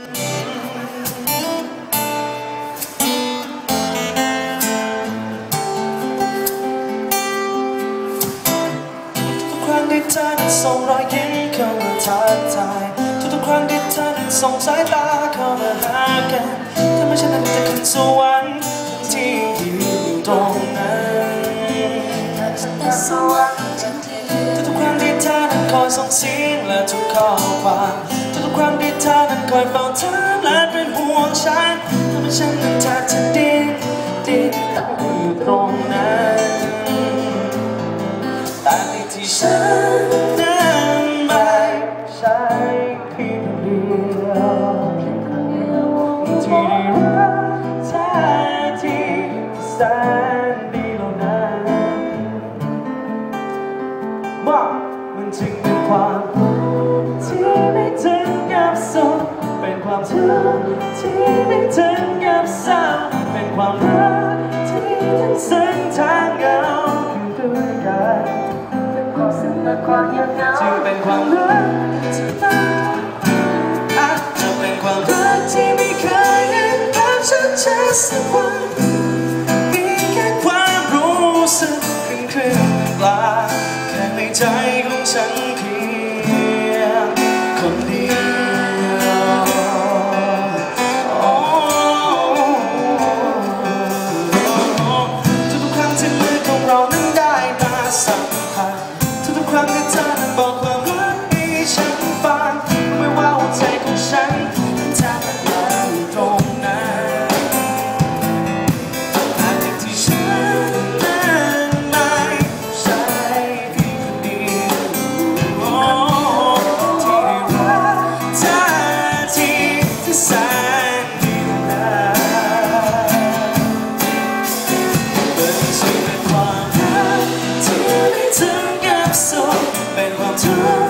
ทุกครั้งที่เธอนั้นส่งรอยยิ้มเข้ามาทักทายทุกๆครั้งที่เธอนั้นส่งสายตาเข้ามาหากันถ้าไม่ใช่นั้นจะขึ้นสวรรค์ที่ยืนอยู่ตรงนั้นทุกๆครั้งที่เธอนั้นคอยส่งเสียงและทุกข้อความทุกๆครั้งที่ เธอนั้นคอยเฝ้าเธอและเป็นห่วงฉันถ้าไม่ใช่นั้นเธอจะดิ้นดิ้นอยู่ตรงนั้นแต่ในที่ฉันนั้นไม่ใช่เพียงเดียวที่รักแท้ที่แสนดีเหล่านั้นว่ามันจึงเป็นความ ที่ไม่ถึงกับเศร้าเป็นความรักที่ทั้งซึ้งทั้งเหงาอยู่ด้วยกันจึงเป็นความรักที่น่าอาจจะเป็นความรักที่ไม่เคยเห็นภาพชัดเจนสักวันมีแค่ความรู้สึกครึ่งครึ่งๆกลางแค่ในใจของฉัน เ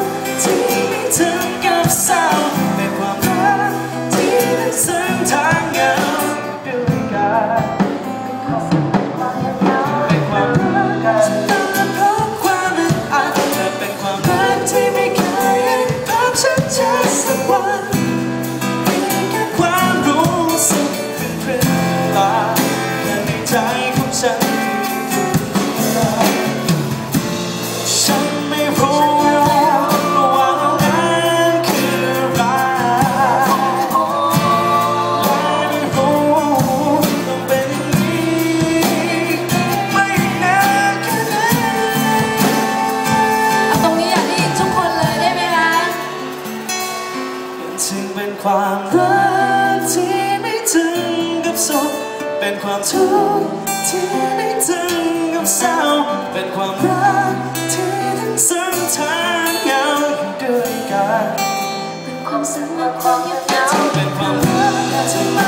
ความรักที่ไม่ถึงกับสุขเป็นความทุกข์ที่ไม่ถึงกับเศร้า เป็นความรักที่ทั้งซึ้งทั้งเหงาอยู่ด้วยกันความสุขและความยาวเหงาจึงเป็นความรักที่ม